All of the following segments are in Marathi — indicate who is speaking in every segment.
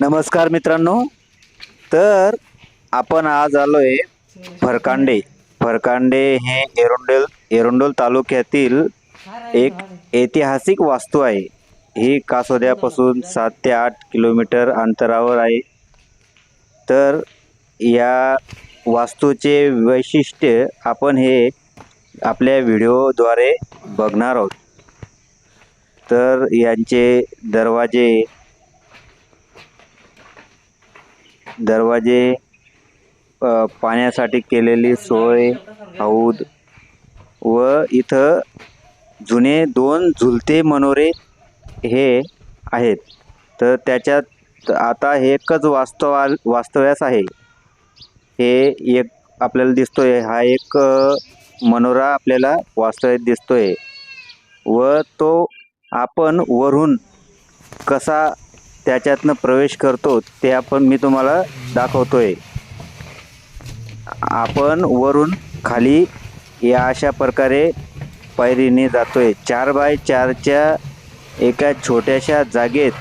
Speaker 1: नमस्कार मित्रांनो. तर आपण आज आलो आहे फरकांडे. फरकांडे हे एरोंडोल एरोंडोल तालुक्यातील एक ऐतिहासिक वास्तू आहे. ही कासोद्यापासून सात ते आठ किलोमीटर अंतरावर आहे. तर या वास्तूचे वैशिष्ट्य आपण हे आपल्या व्हिडिओद्वारे बघणार आहोत. तर यांचे दरवाजे दरवाजे पाण्यासाठी केलेली सोय हौद व इथं जुने दोन झुलते मनोरे हे आहेत. तर त्याच्यात आता हे एकच वास्तवा वास्तव्यास आहे. हे एक आपल्याला दिसतोय. हा एक मनोरा आपल्याला वास्तव्यात दिसतोय. व तो आपण वरून कसा त्याच्यातनं प्रवेश करतो ते आपण मी तुम्हाला दाखवतोय. आपण वरून खाली या अशा प्रकारे पायरीने जातोय. चार बाय चारच्या एका छोट्याशा जागेत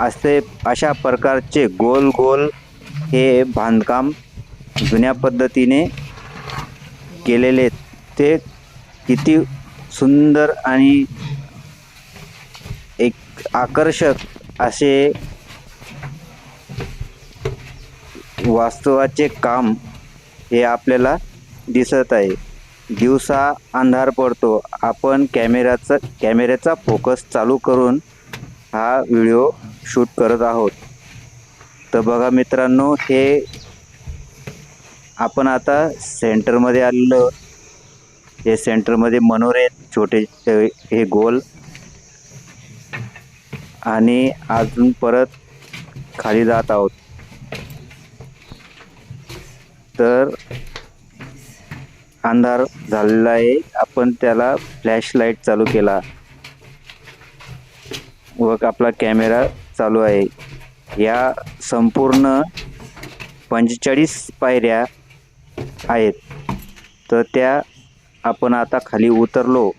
Speaker 1: असे अशा प्रकारचे गोल गोल हे बांधकाम जुन्या पद्धतीने केलेले ते किती सुंदर आणि एक आकर्षक असे वास्तवाचे काम हे आपल्याला दिसत आहे. दिवसा अंधार पडतो. आपण कॅमेऱ्याचा कॅमेऱ्याचा फोकस चालू करून हा व्हिडिओ शूट करत आहोत. तर बघा मित्रांनो हे आपण आता सेंटरमध्ये आलेलो हे सेंटरमध्ये मनोरे छोटे हे गोल आणि अजून परत खाली जात आहोत. तर अंधार झालेला आहे. आपण त्याला फ्लॅश लाइट चालू केला. व आपला कॅमेरा चालू आहे. या संपूर्ण पंचेचाळीस पायऱ्या आहेत. तर त्या आपण आता खाली उतरलो.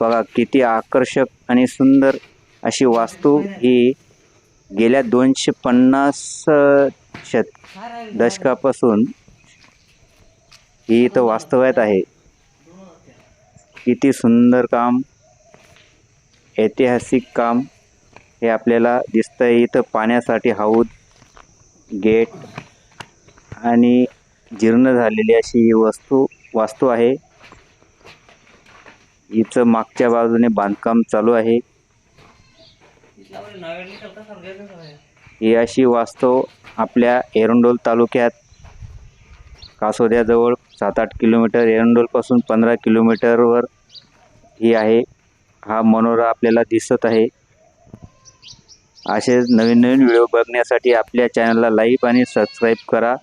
Speaker 1: बघा किती आकर्षक आणि सुंदर अशी वास्तू ही गेल्या दोनशे पन्नास शत दशकापासून ही इथं वास्तव्यात आहे. किती सुंदर काम ऐतिहासिक काम हे आपल्याला दिसतंय. इथं पाण्यासाठी हौद गेट आणि जीर्ण झालेली अशी ही वस्तू वास्तू आहे. हिचं मागच्या बाजूने बांधकाम चालू आहे. ही अशी वास्तव आपल्या एरंडोल तालुक्यात कासोद्याजवळ सात आठ किलोमीटर एरंडोलपासून पंधरा किलोमीटरवर ही आहे. हा मनोरा आपल्याला दिसत आहे. असेच नवीन नवीन व्हिडिओ बघण्यासाठी आपल्या चॅनलला लाईक आणि सबस्क्राईब करा.